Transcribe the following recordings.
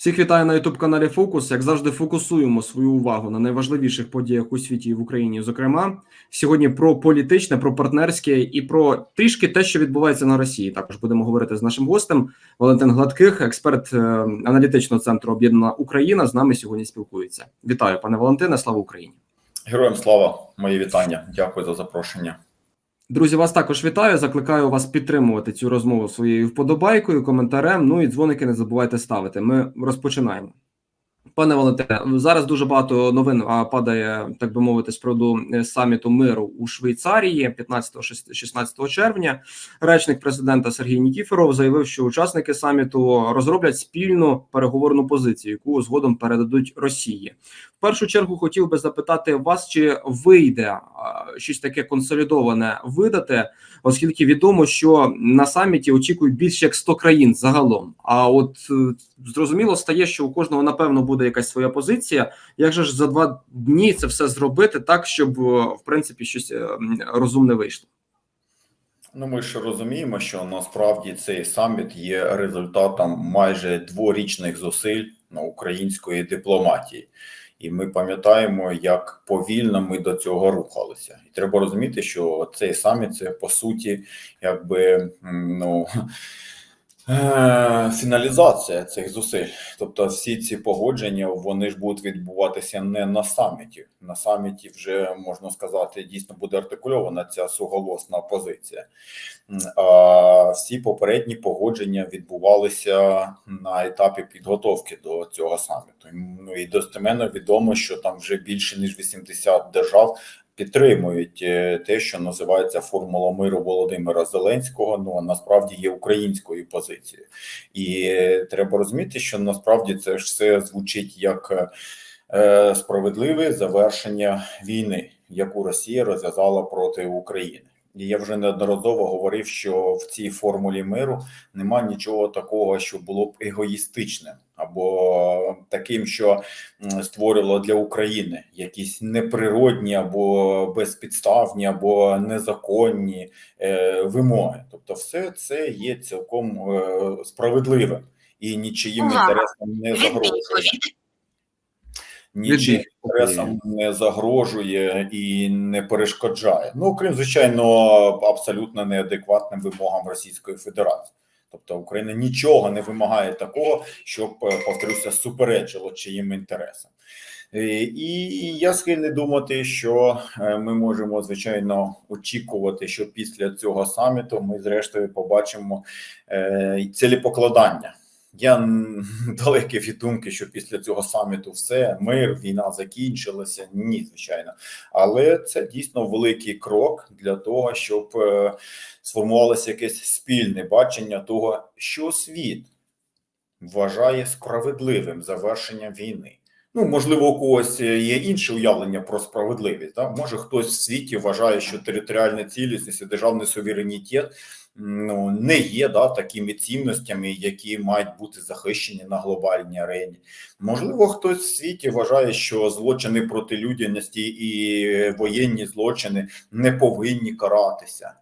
Всіх вітаю на youtube каналі Фокус. Як завжди, фокусуємо свою увагу на найважливіших подіях у світі і в Україні. Зокрема, сьогодні про політичне, про партнерське і про трішки те, що відбувається на Росії. Також будемо говорити з нашим гостем Валентин Гладких, експерт е, аналітичного центру Об'єднана Україна. З нами сьогодні спілкується. Вітаю, пане Валентине. Слава Україні! Героям слава, мої вітання. Дякую за запрошення. Друзі, вас також вітаю. Закликаю вас підтримувати цю розмову своєю вподобайкою, коментарем. Ну і дзвоники не забувайте ставити. Ми розпочинаємо. Пане Валентине, зараз дуже багато новин падає, так би мовити, з приводу е, саміту миру у Швейцарії 15-16 червня. Речник президента Сергій Нікіфоров заявив, що учасники саміту розроблять спільну переговорну позицію, яку згодом передадуть Росії. Першу чергу хотів би запитати вас, чи вийде щось таке консолідоване видати, оскільки відомо, що на саміті очікують більше як 100 країн загалом. А от е, зрозуміло стає, що у кожного напевно буде якась своя позиція. Як же ж за два дні це все зробити так, щоб е, в принципі щось е, розумне вийшло? Ну, ми ж розуміємо, що насправді цей саміт є результатом майже дворічних зусиль на української дипломатії. І ми пам'ятаємо, як повільно ми до цього рухалися. І треба розуміти, що цей саміт це по суті, якби ну. Е, Фіналізація цих зусиль, тобто всі ці погодження, вони ж будуть відбуватися не на саміті. На саміті вже можна сказати, дійсно буде артикульована ця суголосна позиція. А всі попередні погодження відбувалися на етапі підготовки до цього саміту. Ну і достеменно відомо, що там вже більше ніж 80 держав підтримують е, те, що називається формула миру Володимира Зеленського. Ну а насправді є українською позицією, і е, треба розуміти, що насправді це ж все звучить як е, справедливе завершення війни, яку Росія розв'язала проти України. І я вже неодноразово говорив, що в цій формулі миру нема нічого такого, що було б егоїстичним або таким, що створило для України якісь неприродні або безпідставні, або незаконні е, вимоги. Тобто, все це є цілком е, справедливим і нічиїм Увага! інтересам не загрожує нічим інтересам не загрожує і не перешкоджає. Ну крім звичайно, абсолютно неадекватним вимогам Російської Федерації. Тобто Україна нічого не вимагає такого, щоб е, повторюся, суперечило чиїм інтересам. Е, І я схильний думати, що е, ми можемо звичайно очікувати, що після цього саміту ми зрештою побачимо е, цілепокладання. Я далекий від думки, що після цього саміту все мир, війна закінчилася. Ні, звичайно, але це дійсно великий крок для того, щоб е, сформувалося якесь спільне бачення того, що світ вважає справедливим завершенням війни. Ну, можливо, у когось є інше уявлення про справедливість. Да? Може, хтось в світі вважає, що територіальна цілісність і державний суверенітет ну, не є да, такими цінностями, які мають бути захищені на глобальній арені. Можливо, хтось в світі вважає, що злочини проти людяності і воєнні злочини не повинні каратися.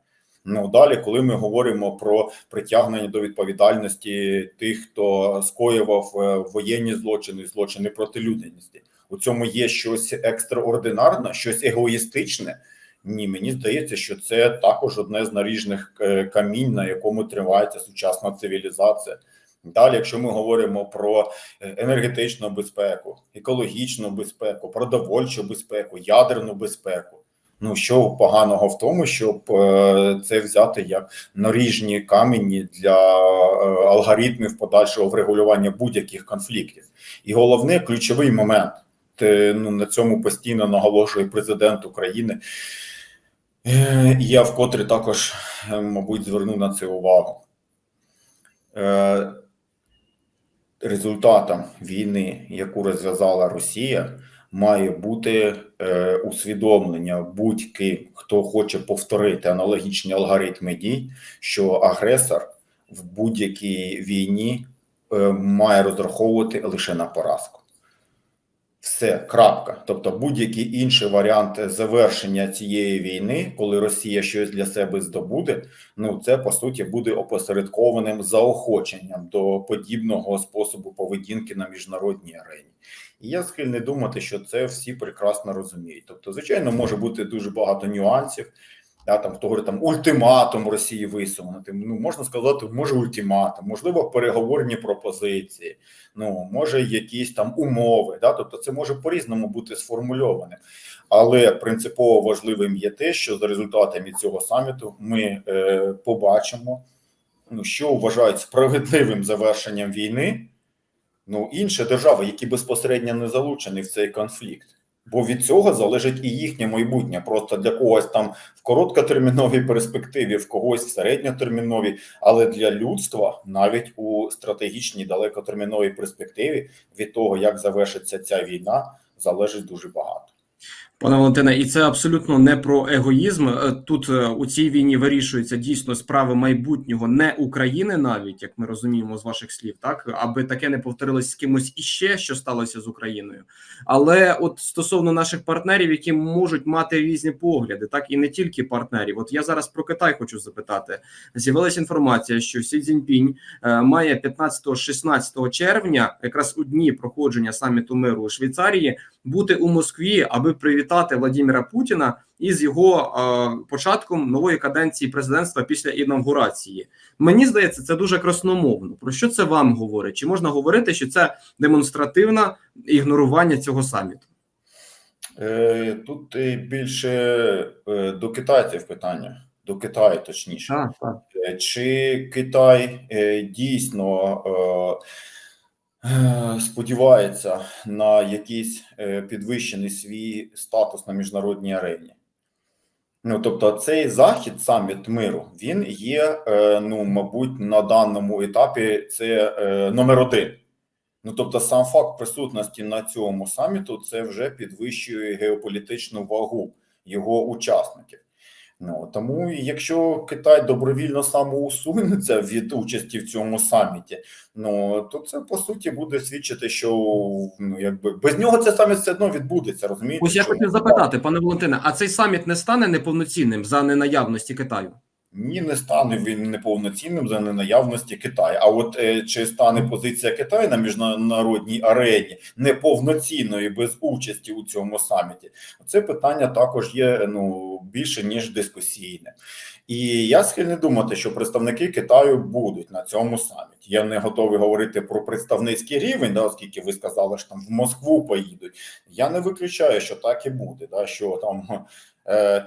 Ну далі, коли ми говоримо про притягнення до відповідальності тих, хто скоював е, воєнні злочини, злочини проти людяності, у цьому є щось екстраординарне, щось егоїстичне. Ні, мені здається, що це також одне з наріжних е, камінь, на якому тривається сучасна цивілізація. Далі, якщо ми говоримо про е, енергетичну безпеку, екологічну безпеку, продовольчу безпеку, ядерну безпеку. Ну що поганого в тому, щоб е, це взяти як наріжні камені для е, алгоритмів подальшого врегулювання будь-яких конфліктів, і головне ключовий момент. Ну на цьому постійно наголошує президент України. Е, Я вкотре також, мабуть, зверну на це увагу. Результатом війни, яку розв'язала Росія, має бути е, усвідомлення будь-ким, хто хоче повторити аналогічні алгоритми дій, що агресор в будь-якій війні е, має розраховувати лише на поразку. Все, крапка. Тобто будь-який інший варіант завершення цієї війни, коли Росія щось для себе здобуде, ну це по суті буде опосередкованим заохоченням до подібного способу поведінки на міжнародній арені. І я схильний думати, що це всі прекрасно розуміють. Тобто, звичайно, може бути дуже багато нюансів. Да, там хто говорить там ультиматум Росії висунути. Ну можна сказати, може ультиматум, можливо, переговорні пропозиції. Ну може якісь там умови. Да, тобто, це може по різному бути сформульоване. Але принципово важливим є те, що за результатами цього саміту ми е, побачимо, ну що вважають справедливим завершенням війни. Ну інші держави, які безпосередньо не залучені в цей конфлікт. Бо від цього залежить і їхнє майбутнє. Просто для когось там в короткотерміновій перспективі, в когось в середньотерміновій, але для людства навіть у стратегічній далекотерміновій перспективі від того, як завершиться ця війна, залежить дуже багато. Пане Валентине, і це абсолютно не про егоїзм. Е, Тут е, у цій війні вирішуються дійсно справи майбутнього не України, навіть як ми розуміємо з ваших слів, так аби таке не повторилось з кимось іще, що сталося з Україною. Але от стосовно наших партнерів, які можуть мати різні погляди, так і не тільки партнерів. От я зараз про Китай хочу запитати. З'явилася інформація, що Сі Цзіньпінь е, має 15-16 червня, якраз у дні проходження саміту миру у Швейцарії, бути у Москві, аби привітати Владимира Путіна із його е, початком нової каденції президентства після інавгурації. Мені здається, це дуже красномовно. Про що це вам говорить? Чи можна говорити, що це демонстративне ігнорування цього саміту? Е, Тут е, більше до китайців питання, до Китаю точніше. Так, так. Чи Китай дійсно сподівається на якийсь е, підвищений свій статус на міжнародній арені? Ну, тобто, цей захід, саміт миру, він є, е, ну, мабуть, на даному етапі це е, номер один. Ну, тобто, сам факт присутності на цьому саміту це вже підвищує геополітичну вагу його учасників. Ну тому, якщо Китай добровільно самоусунеться від участі в цьому саміті, ну то це по суті буде свідчити, що ну якби без нього це саміт все одно відбудеться. Розумієте? Ось я хотів запитати, пане Валентине, а цей саміт не стане неповноцінним за ненаявності Китаю? Ні, не стане він неповноцінним за ненаявності Китаю. А от е, чи стане позиція Китаю на міжнародній арені неповноцінною без участі у цьому саміті? Це питання також є ну більше ніж дискусійне. І я схильний думати, що представники Китаю будуть на цьому саміті. Я не готовий говорити про представницький рівень, да, оскільки ви сказали, що там в Москву поїдуть. Я не виключаю, що так і буде. Да, що там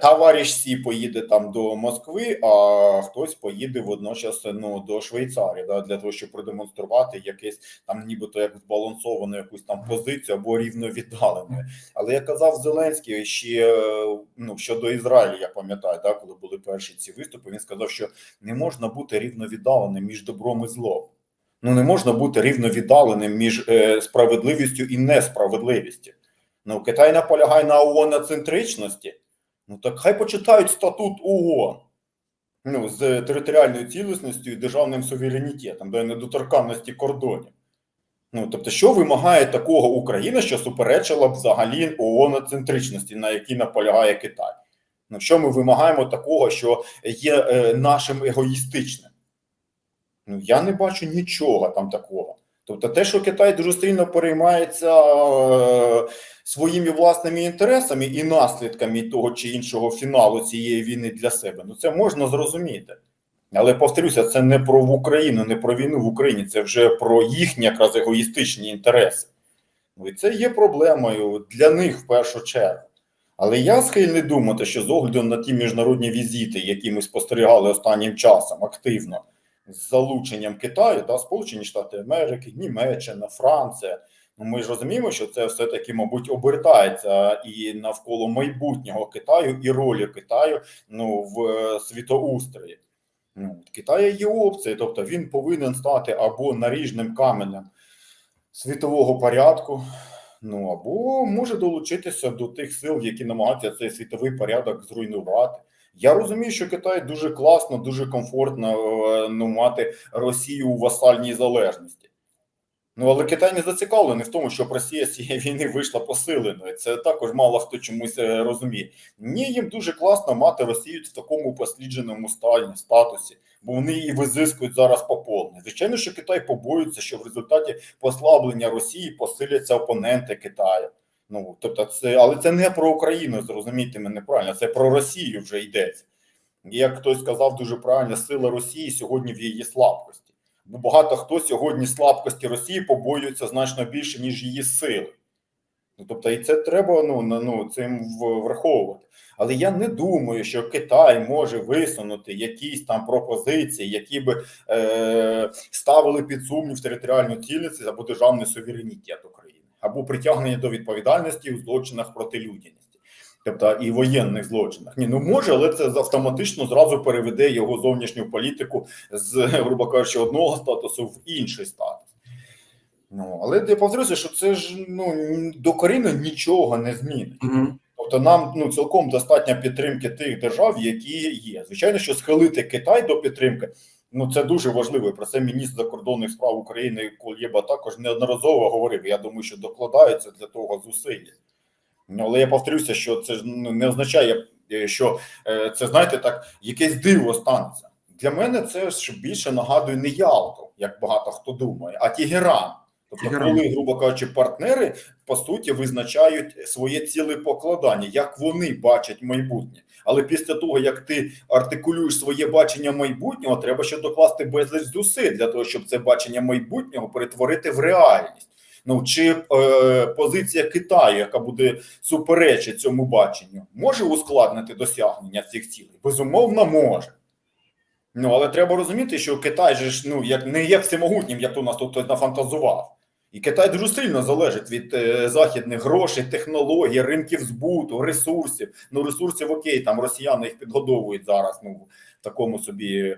товариш Сі поїде там до Москви, а хтось поїде водночас ну, до Швейцарії, да, для того, щоб продемонструвати якесь там, нібито як збалансовану якусь там позицію або рівно віддаленою. Але я казав Зеленський ще е, ну, щодо Ізраїлю, я пам'ятаю, да, коли були перші ці виступи, він сказав, що не можна бути рівно віддаленим між добром і злом. Ну не можна бути рівно віддаленим між е, справедливістю і несправедливістю. Ну, Китай наполягає на ООН-центричності. Ну так хай почитають статут ООН. Ну, з територіальною цілісністю і державним суверенітетом, до недоторканності кордонів. Ну, тобто, що вимагає такого Україна, що суперечила б взагалі ООН-центричності, на якій наполягає Китай? Ну, що ми вимагаємо такого, що є е, нашим егоїстичним? Ну, я не бачу нічого там такого. Тобто, те, що Китай дуже сильно переймається е, своїми власними інтересами і наслідками того чи іншого фіналу цієї війни для себе, ну це можна зрозуміти. Але повторюся, це не про Україну, не про війну в Україні, це вже про їхні якраз егоїстичні інтереси. Ну і це є проблемою для них в першу чергу. Але я схильний думати, що з огляду на ті міжнародні візити, які ми спостерігали останнім часом активно з залученням Китаю та Сполучені Штати Америки, Німеччина, Франція. Ну, ми ж розуміємо, що це все-таки, мабуть, обертається і навколо майбутнього Китаю і ролі Китаю ну, в е, світоустрої. Ну, в є опції, тобто він повинен стати або наріжним каменем світового порядку, ну або може долучитися до тих сил, які намагаються цей світовий порядок зруйнувати. Я розумію, що Китай дуже класно, дуже комфортно е, ну, мати Росію у васальній залежності. Ну але Китай не зацікавлений в тому, щоб Росія з цієї війни вийшла посиленою. Це також мало хто чомусь е, розуміє. Ні, їм дуже класно мати Росію в такому послідженому стані статусі, бо вони її визискують зараз по повній. Звичайно, що Китай побоюється, що в результаті послаблення Росії посиляться опоненти Китаю. Ну тобто, це але це не про Україну. Зрозумійте мене правильно, це про Росію вже йдеться. Як хтось сказав дуже правильно, сила Росії сьогодні в її слабкості. Бо багато хто сьогодні слабкості Росії побоюється значно більше, ніж її сили. Ну, тобто, і це треба ну, ну, цим враховувати. Але я не думаю, що Китай може висунути якісь там пропозиції, які би е, ставили під сумнів територіальну цілісність або державний суверенітет України, або притягнення до відповідальності у злочинах проти людяності. Тобто і воєнних злочинах. Ні, ну може, але це автоматично зразу переведе його зовнішню політику з, грубо кажучи, одного статусу в інший статус. Ну, але я повторюся, що це ж ну докорінно нічого не змінить. Угу. Тобто нам ну цілком достатньо підтримки тих держав, які є. Звичайно, що схилити Китай до підтримки. Ну це дуже важливо. Про це міністр закордонних справ України Кулєба також неодноразово говорив. Я думаю, що докладаються для того зусилля. Але я повторюся, що це ж не означає, е, що е, це знаєте, так якесь диво станеться. Для мене це ж більше нагадує не Ялту, як багато хто думає, а Тегеран. Тобто, коли, грубо кажучи, партнери по суті визначають своє ціле покладання, як вони бачать майбутнє. Але після того, як ти артикулюєш своє бачення майбутнього, треба ще докласти безліч зусиль для того, щоб це бачення майбутнього перетворити в реальність. Ну чи е, позиція Китаю, яка буде суперечити цьому баченню, може ускладнити досягнення цих цілей? Безумовно, може. Ну але треба розуміти, що Китай же ж ну як не є всемогутнім, як у нас тут хтось нафантазував. І Китай дуже сильно залежить від е, західних грошей, технологій, ринків збуту, ресурсів. Ну, ресурсів окей, там росіяни їх підгодовують зараз. Ну в такому собі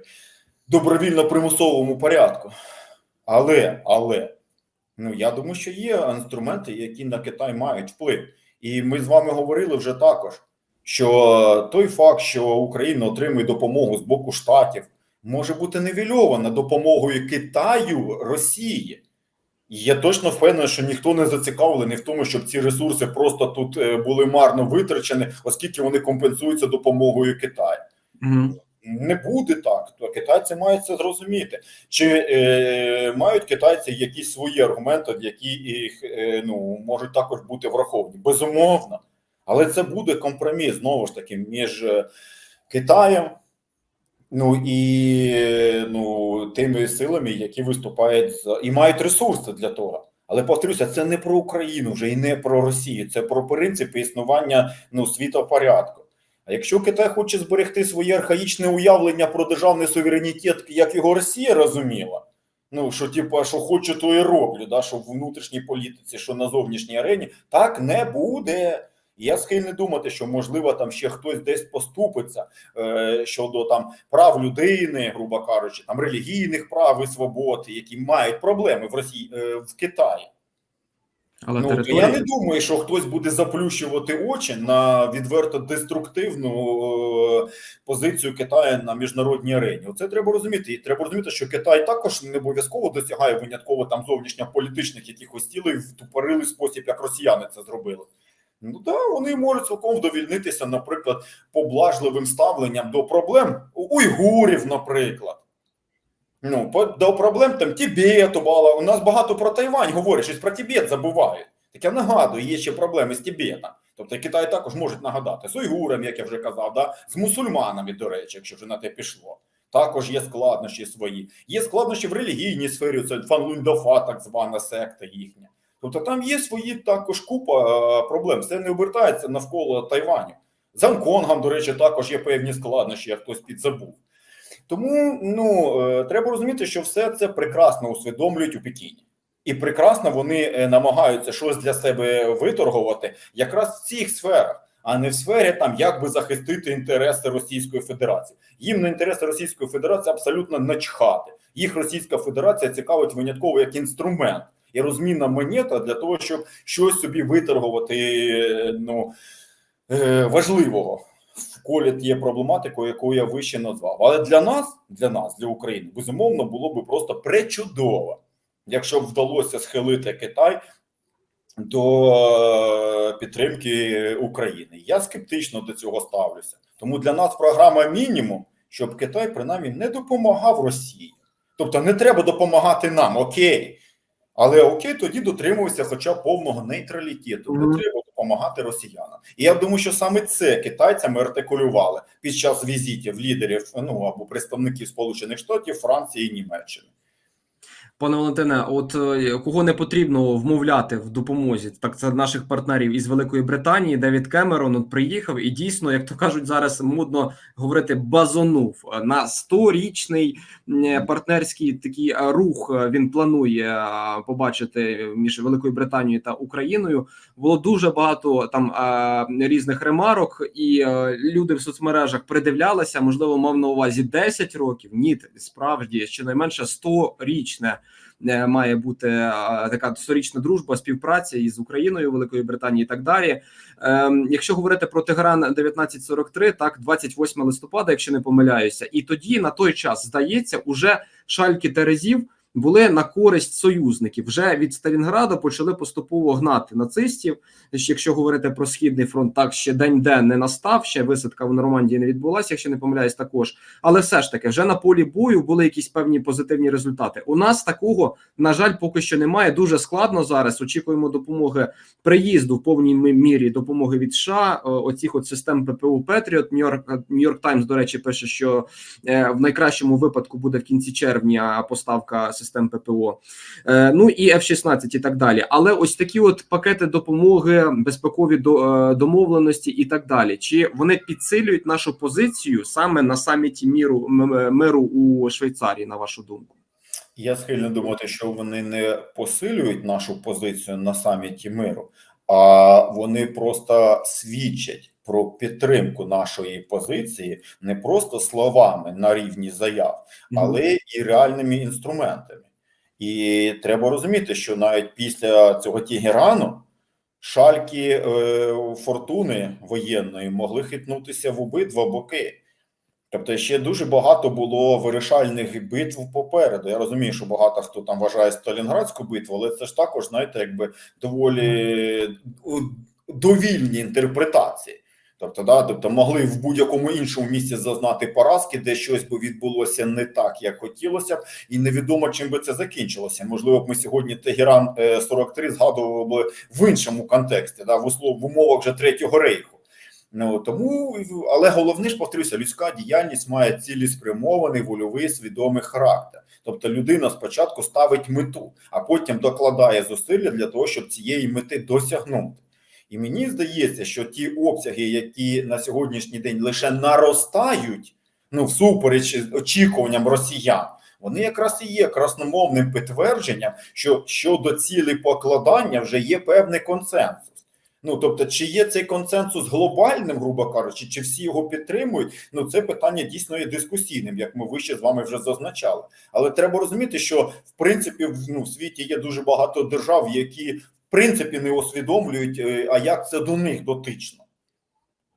добровільно примусовому порядку. Але, але ну я думаю, що є інструменти, які на Китай мають вплив. І ми з вами говорили вже також, що той факт, що Україна отримує допомогу з боку штатів, може бути нивельована допомогою Китаю Росії. Я точно впевнений, що ніхто не зацікавлений в тому, щоб ці ресурси просто тут е, були марно витрачені, оскільки вони компенсуються допомогою Китаю. Угу. Не буде так. То китайці мають це зрозуміти. Чи е, мають китайці якісь свої аргументи, які їх е, ну можуть також бути враховані? Безумовно, але це буде компроміс знову ж таки між е, Китаєм. Ну і е, ну тими силами, які виступають за і мають ресурси для того. Але повторюся, це не про Україну вже і не про Росію, це про принципи існування ну світопорядку. А якщо Китай хоче зберегти своє архаїчне уявлення про державний суверенітет, як його Росія розуміла, ну що типу, що хочу, то і роблю, да, що в внутрішній політиці, що на зовнішній арені, так не буде. Я схильний думати, що можливо там ще хтось десь поступиться е, щодо там прав людини, грубо кажучи, там релігійних прав і свобод, які мають проблеми в Росії е, в Китаї. Але Ну, то територія... я не думаю, що хтось буде заплющувати очі на відверто деструктивну е, позицію Китаю на міжнародній арені. Оце треба розуміти. І треба розуміти, що Китай також не обов'язково досягає винятково там зовнішньополітичних якихось цілей в тупорилий спосіб, як росіяни це зробили. Ну так, вони можуть цілком вдовільнитися, наприклад, поблажливим ставленням до проблем уйгурів, наприклад. Ну, до проблем там Тібету мало. У нас багато про Тайвань говорять, щось про Тібет забувають. Так я нагадую, є ще проблеми з Тібетом. Тобто Китай також можуть нагадати з уйгурами, як я вже казав, да? з мусульманами, до речі, якщо вже на те пішло. Також є складнощі свої. Є складнощі в релігійній сфері, це Фанлундафа, так звана секта їхня. Тобто там є свої також купа е, проблем. Все не обертається навколо Тайваню. З Гонконгом, до речі, також є певні складнощі, як хтось підзабув. Тому ну е, треба розуміти, що все це прекрасно усвідомлюють у Пекіні, і прекрасно вони е, намагаються щось для себе виторгувати якраз в цих сферах, а не в сфері там як би захистити інтереси Російської Федерації. Їм на інтереси Російської Федерації абсолютно начхати. Їх Російська Федерація цікавить винятково як інструмент і розмінна монета для того, щоб щось собі виторгувати ну, е, важливого в тієї проблематикою, яку я вище назвав. Але для нас, для нас, для України, безумовно, було би просто пречудово, якщо б вдалося схилити Китай до е, підтримки України. Я скептично до цього ставлюся. Тому для нас програма мінімум, щоб Китай принаймні не допомагав Росії. Тобто не треба допомагати нам, окей. Але окей, тоді дотримуйся хоча б повного нейтралітету. Не треба допомагати росіянам. І я думаю, що саме це китайцями артикулювали під час візитів лідерів ну або представників Сполучених Штатів, Франції і Німеччини. Пане Валентине, от е, кого не потрібно вмовляти в допомозі, так це наших партнерів із Великої Британії. Девід Кемерон от приїхав і дійсно, як то кажуть, зараз модно говорити, базонув на 100-річний е, партнерський такий е, рух. Він планує побачити між Великою Британією та Україною. Було дуже багато там різних ремарок, і люди в соцмережах придивлялися. Можливо, мав на увазі 10 років. Ні, справді щонайменше 100-річне е, має бути е, така сторічна дружба, співпраця із Україною, Великою Британією і так далі. Ем, якщо говорити про Тегеран 1943, так 28 листопада, якщо не помиляюся, і тоді на той час здається, уже шальки Терезів були на користь союзників. Вже від Сталінграда почали поступово гнати нацистів. Якщо говорити про східний фронт, так ще день день не настав. Ще висадка в Нормандії не відбулася, якщо не помиляюсь, також. Але все ж таки, вже на полі бою були якісь певні позитивні результати. У нас такого на жаль поки що немає. Дуже складно зараз. Очікуємо допомоги приїзду в повній мірі допомоги від США. е, Оцих от систем ППУ Петріот. Нью-Йорк Нью-Йорк Таймс, до речі, пише, що е, в найкращому випадку буде в кінці червня поставка систем ППО. Е, ну і F-16 і так далі. Але ось такі от пакети допомоги, безпекові до, е, домовленості і так далі. Чи вони підсилюють нашу позицію саме на саміті міру миру у Швейцарії, на вашу думку? Я схильний думати, що вони не посилюють нашу позицію на саміті миру, а вони просто свідчать про підтримку нашої позиції не просто словами на рівні заяв, але і реальними інструментами. І треба розуміти, що навіть після цього Тегерану шальки е, фортуни воєнної могли хитнутися в обидва боки. Тобто ще дуже багато було вирішальних битв попереду. Я розумію, що багато хто там вважає Сталінградську битву, але це ж також, знаєте, якби доволі довільні інтерпретації. Тобто, да, тобто могли в будь-якому іншому місці зазнати поразки, де щось би відбулося не так, як хотілося б, і невідомо чим би це закінчилося. Можливо, б ми сьогодні Тегеран е, 43 згадували б в іншому контексті, да, в умовах вже третього рейху. Ну тому, але головне ж повторюся, людська діяльність має цілеспрямований, вольовий, свідомий характер. Тобто людина спочатку ставить мету, а потім докладає зусилля для того, щоб цієї мети досягнути. І мені здається, що ті обсяги, які на сьогоднішній день лише наростають, ну всупереч очікуванням росіян, вони якраз і є красномовним підтвердженням, що щодо цілі покладання вже є певний консенсус. Ну тобто, чи є цей консенсус глобальним, грубо кажучи, чи всі його підтримують? Ну це питання дійсно є дискусійним, як ми вище з вами вже зазначали. Але треба розуміти, що в принципі ну, в світі є дуже багато держав, які принципі не усвідомлюють, е, а як це до них дотично.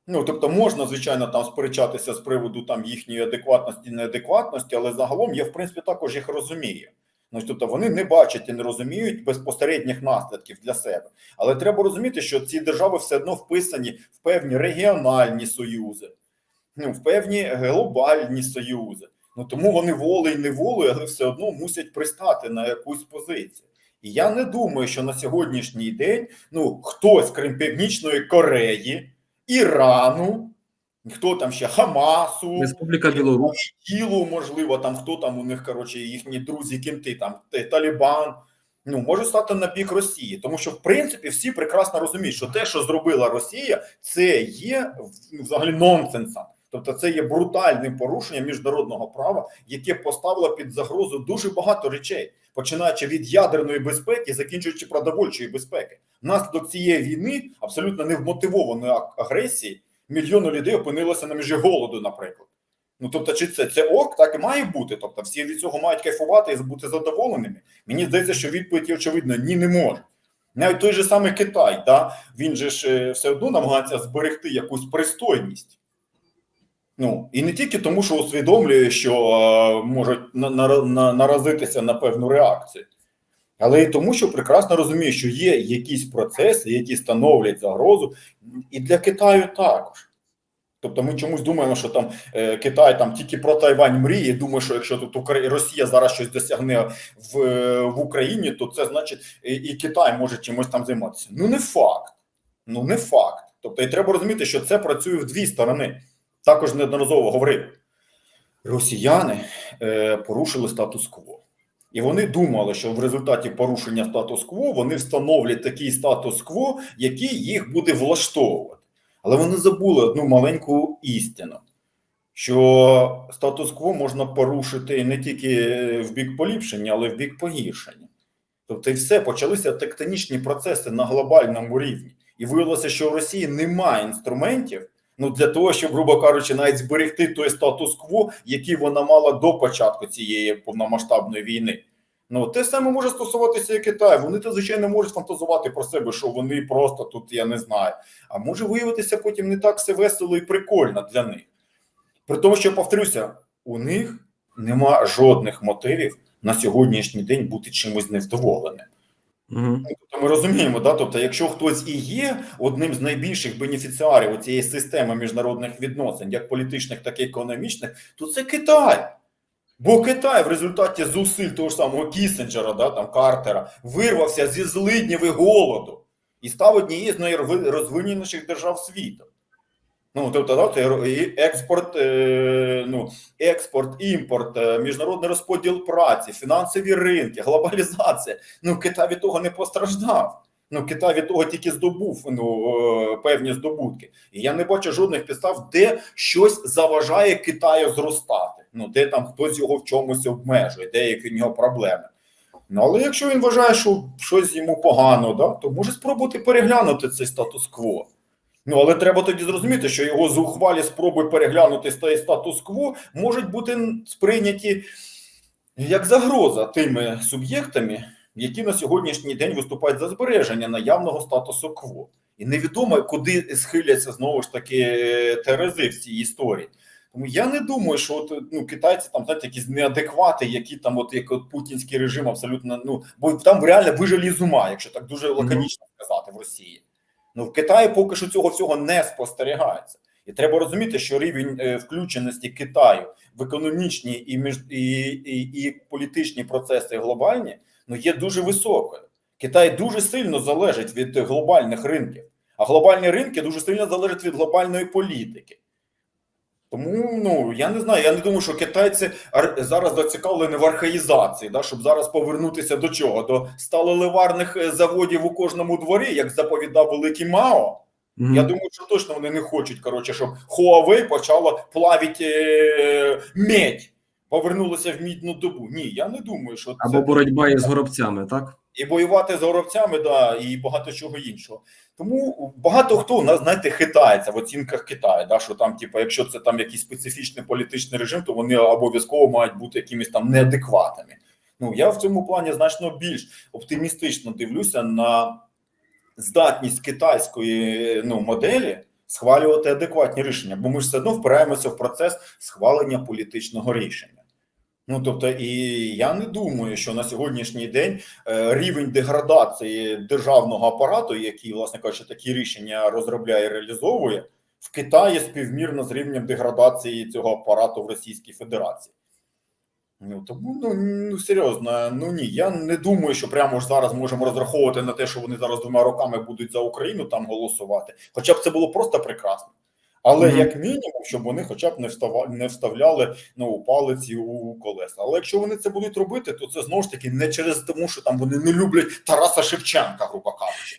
Ну тобто можна, звичайно, там сперечатися з приводу там їхньої адекватності, неадекватності, але загалом я в принципі також їх розумію. Ну, тобто вони не бачать і не розуміють безпосередніх наслідків для себе. Але треба розуміти, що ці держави все одно вписані в певні регіональні союзи, ну, в певні глобальні союзи. Ну тому вони волею не волею, але все одно мусять пристати на якусь позицію. І я не думаю, що на сьогоднішній день ну хтось, крім Північної Кореї, Ірану, хто там ще Хамасу, Республіка Білорусь. тілу, можливо, там хто там у них коротше, їхні друзі, кінти, там Талібан. Ну, може стати на бік Росії, тому що в принципі всі прекрасно розуміють, що те, що зробила Росія, це є взагалі нонсенсом. Тобто, це є брутальним порушенням міжнародного права, яке поставило під загрозу дуже багато речей, починаючи від ядерної безпеки, закінчуючи продовольчої безпеки. Внаслідок цієї війни абсолютно невмотивованої агресії мільйони людей опинилися на межі голоду, наприклад. Ну тобто, чи це це ок, так і має бути. Тобто, всі від цього мають кайфувати і бути задоволеними. Мені здається, що відповідь очевидно ні, не може. Навіть той же самий Китай, да, він же ж е, все одно намагається зберегти якусь пристойність. Ну і не тільки тому, що усвідомлює, що е, можуть на, на, на, наразитися на певну реакцію. Але і тому, що прекрасно розуміє, що є якісь процеси, які становлять загрозу, і для Китаю також. Тобто ми чомусь думаємо, що там е, Китай там тільки про Тайвань мріє. Думає, що якщо тут Укра... Росія зараз щось досягне в, в Україні, то це значить і, і Китай може чимось там займатися. Ну не факт. Ну не факт. Тобто, і треба розуміти, що це працює в дві сторони. Також неодноразово говорив. Росіяни е, порушили статус-кво. І вони думали, що в результаті порушення статус-кво вони встановлять такий статус-кво, який їх буде влаштовувати. Але вони забули одну маленьку істину, що статус-кво можна порушити не тільки в бік поліпшення, але й в бік погіршення. Тобто, і все почалися тектонічні процеси на глобальному рівні. І виявилося, що в Росії немає інструментів ну, для того, щоб, грубо кажучи, навіть зберегти той статус-кво, який вона мала до початку цієї повномасштабної війни. Ну, те саме може стосуватися і Китаю. Вони то, звичайно, можуть фантазувати про себе, що вони просто тут, я не знаю. А може виявитися потім не так все весело і прикольно для них. При тому, що повторюся, у них нема жодних мотивів на сьогоднішній день бути чимось невдоволеним. Угу. Ми розуміємо, да? тобто, якщо хтось і є одним з найбільших бенефіціарів цієї системи міжнародних відносин, як політичних, так і економічних, то це Китай. Бо Китай в результаті зусиль того ж самого Кісенджера, да, там Картера, вирвався зі злиднів і голоду і став однією з найрозвиненіших держав світу. Ну, тобто, да, і експорт, е, ну, експорт, імпорт, е, міжнародний розподіл праці, фінансові ринки, глобалізація. Ну, Китай від того не постраждав. Ну, Китай від того тільки здобув ну, е, певні здобутки. І я не бачу жодних підстав, де щось заважає Китаю зростати. Ну, де там хтось його в чомусь обмежує, де які в нього проблеми. Ну, але якщо він вважає, що щось йому погано, да, то може спробувати переглянути цей статус-кво. Ну, але треба тоді зрозуміти, що його зухвалі спроби переглянути цей статус-кво можуть бути сприйняті як загроза тими суб'єктами, які на сьогоднішній день виступають за збереження наявного статусу кво. І невідомо, куди схиляться знову ж таки терези в цій історії. Тому я не думаю, що от, ну, китайці там знаєте, якісь неадеквати, які там, от як от путінський режим, абсолютно ну бо там реально вижили з ума, якщо так дуже лаконічно сказати, в Росії. Ну в Китаї поки що цього всього не спостерігається. І треба розуміти, що рівень е, включеності Китаю в економічні і між і, і, і політичні процеси глобальні ну є дуже високою. Китай дуже сильно залежить від глобальних ринків, а глобальні ринки дуже сильно залежать від глобальної політики. Тому ну я не знаю. Я не думаю, що китайці зараз зацікавлені в архаїзації, да, щоб зараз повернутися до чого? До сталеливарних заводів у кожному дворі, як заповідав великий Мао. Угу. Я думаю, що точно вони не хочуть, коротше, щоб Huawei почала плавити е, медь, повернулася в мідну добу. Ні, я не думаю, що це Або боротьба із горобцями, так? і воювати з горобцями, да, і багато чого іншого. Тому багато хто нас знаєте хитається в оцінках Китаю, да, що там, типу, якщо це там якийсь специфічний політичний режим, то вони обов'язково мають бути якимись там неадекватними. Ну я в цьому плані значно більш оптимістично дивлюся на здатність китайської ну, моделі схвалювати адекватні рішення, бо ми ж все одно впираємося в процес схвалення політичного рішення. Ну тобто, і я не думаю, що на сьогоднішній день е, рівень деградації державного апарату, який, власне кажучи, такі рішення розробляє і реалізовує, в Китаї співмірно з рівнем деградації цього апарату в Російській Федерації. Ну тому ну, ну серйозно, ну ні, я не думаю, що прямо ж зараз можемо розраховувати на те, що вони зараз двома роками будуть за Україну там голосувати. Хоча б це було просто прекрасно. Але Мгм. як мінімум, щоб вони хоча б не встава не вставляли ну, палиці у колеса. Але якщо вони це будуть робити, то це знову ж таки не через тому, що там вони не люблять Тараса Шевченка, грубо кажучи.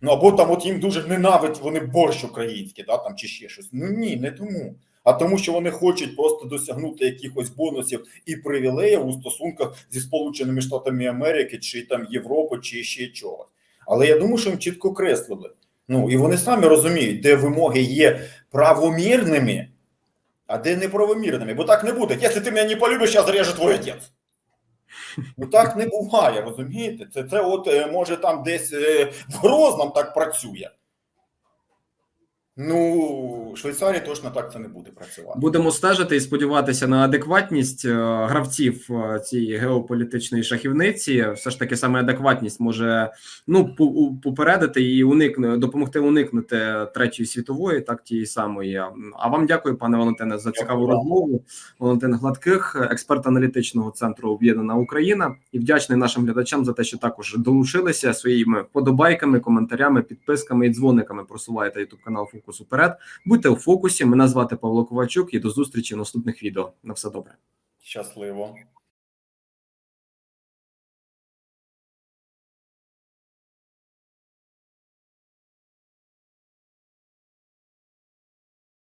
Ну або там от їм дуже ненавидять вони борщ український, да, там чи ще щось. Ну ні, не тому. А тому, що вони хочуть просто досягнути якихось бонусів і привілеїв у стосунках зі Сполученими Штатами Америки, чи там Європи, чи ще чогось. Але я думаю, що їм чітко креслили. Ну і вони самі розуміють, де вимоги є правомірними, а де неправомірними. Бо так не буде. Якщо ти мене не полюбиш, я зарежу твій отець. Ну так не буває, розумієте? Це, це от е, може там десь е, в Грозному так працює. Ну, в Швейцарії точно так це не буде працювати. Будемо стежити і сподіватися на адекватність е, гравців е, цієї геополітичної шахівниці. Все ж таки, саме адекватність може ну попередити і уникнути, допомогти уникнути третьої світової, так тієї самої. А вам дякую, пане Валентине, за цікаву Дякую розмову. Валентин Гладких, експерт аналітичного центру Об'єднана Україна, і вдячний нашим глядачам за те, що також долучилися своїми вподобайками, коментарями, підписками і дзвониками. Просуваєте ютуб канал Фокус уперед. Будьте у фокусі. Мене звати Павло Ковальчук і до зустрічі в наступних відео. На все добре. Щасливо.